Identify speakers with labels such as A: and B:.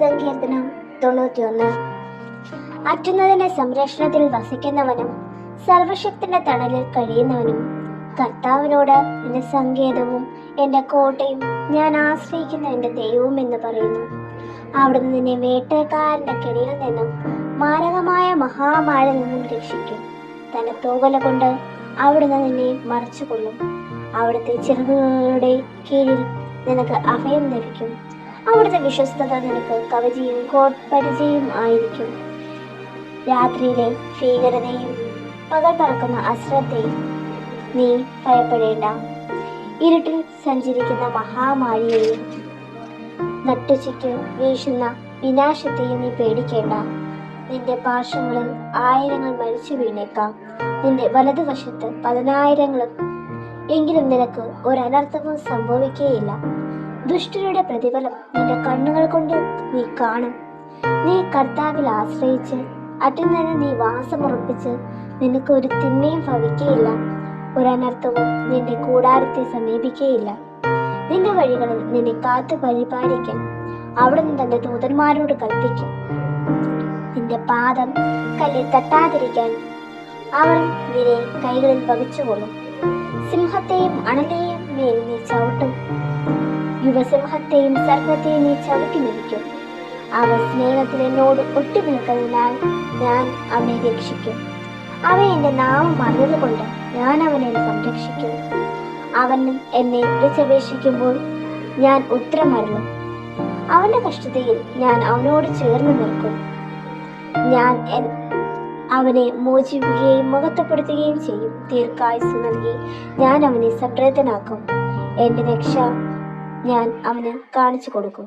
A: സങ്കീർത്തനം തൊണ്ണൂറ്റിയൊന്ന് അറ്റുന്നതിന്റെ സംരക്ഷണത്തിൽ വസിക്കുന്നവനും സർവശക്തിന്റെ തണലിൽ കഴിയുന്നവനും കർത്താവിനോട് എന്റെ സങ്കേതവും എന്റെ കോട്ടയും ഞാൻ ആശ്രയിക്കുന്ന എന്റെ ദൈവവും എന്ന് പറയുന്നു അവിടുന്ന് നിന്നെ വേട്ടക്കാരന്റെ കെണിയിൽ നിന്നും മാരകമായ മഹാമാരിൽ നിന്നും രക്ഷിക്കും തന്റെ തൂവല കൊണ്ട് അവിടുന്ന് നിന്നെ മറച്ചുകൊള്ളും അവിടുത്തെ ചെറുകളുടെ കീഴിൽ നിനക്ക് അഭയം ലഭിക്കും അവിടുത്തെ വിശ്വസ്തത നിനക്ക് കവചയും കോട്പരിചയും ആയിരിക്കും. രാത്രിയിലെ ഭീകരതയും പകൽ പറക്കുന്ന അശ്രദ്ധയും നീ ഭയപ്പെടേണ്ട. ഇരുട്ടിൽ സഞ്ചരിക്കുന്ന മഹാമാരിയെയും നട്ടുച്ചയ്ക്ക് വീശുന്ന വിനാശത്തെയും നീ പേടിക്കേണ്ട. നിന്റെ പാർശ്വങ്ങളിൽ ആയിരങ്ങൾ മരിച്ചു വീണേക്കാം. നിന്റെ വലതുവശത്ത് പതിനായിരങ്ങളും എങ്കിലും നിനക്ക് ഒരനർത്ഥവും സംഭവിക്കുകയില്ല ദുഷ്ടരുടെ പ്രതിഫലം നിന്റെ കണ്ണുകൾ കൊണ്ട് നീ കാണും. നീ കർത്താവിൽ ആശ്രയിച്ച് അതിൽ നിന്ന് നീ വാസമുറപ്പിച്ച് നിനക്ക് ഒരു തിന്മയും ഭവിക്കുകയില്ല ഒരനർത്ഥവും നിന്റെ കൂടാരത്തെ സമീപിക്കുകയില്ല നിന്റെ വഴികളിൽ നിന്നെ കാത്തു പരിപാലിക്കാൻ അവിടുന്ന് തന്റെ ദൂതന്മാരോട് കൽപ്പിക്കും. നിന്റെ പാദം കല്ലിൽ തട്ടാതിരിക്കാൻ അവർ നിന്നെ കൈകളിൽ വഹിച്ചുകൊള്ളും. സിംഹത്തെയും അണലെയും മേൽ നീ ചവിട്ടും. യുവസിംഹത്തെയും സർപ്പത്തെയും നീ ചവിട്ടി നിൽക്കും അവ സ്നേഹത്തിൽ എന്നോട് ഒട്ടിനിൽക്കുന്നതിനാൽ ഞാൻ അവനെ രക്ഷിക്കും. അവ എന്റെ നാമം അറിഞ്ഞതുകൊണ്ട് ഞാൻ അവനെ സംരക്ഷിക്കും. അവൻ എന്നെ വിളിച്ചപേക്ഷിക്കുമ്പോൾ ഞാൻ ഉത്തരമരുളും. അവന്റെ കഷ്ടതയിൽ ഞാൻ അവനോട് ചേർന്ന് നിൽക്കും. ഞാൻ അവനെ മോചിപ്പിക്കുകയും മുഖത്തപ്പെടുത്തുകയും ചെയ്യും. ദീർഘായുസ് നൽകി ഞാൻ അവനെ സപ്രേതനാക്കും എന്റെ രക്ഷ ഞാൻ അവന് കാണിച്ചു കൊടുക്കും.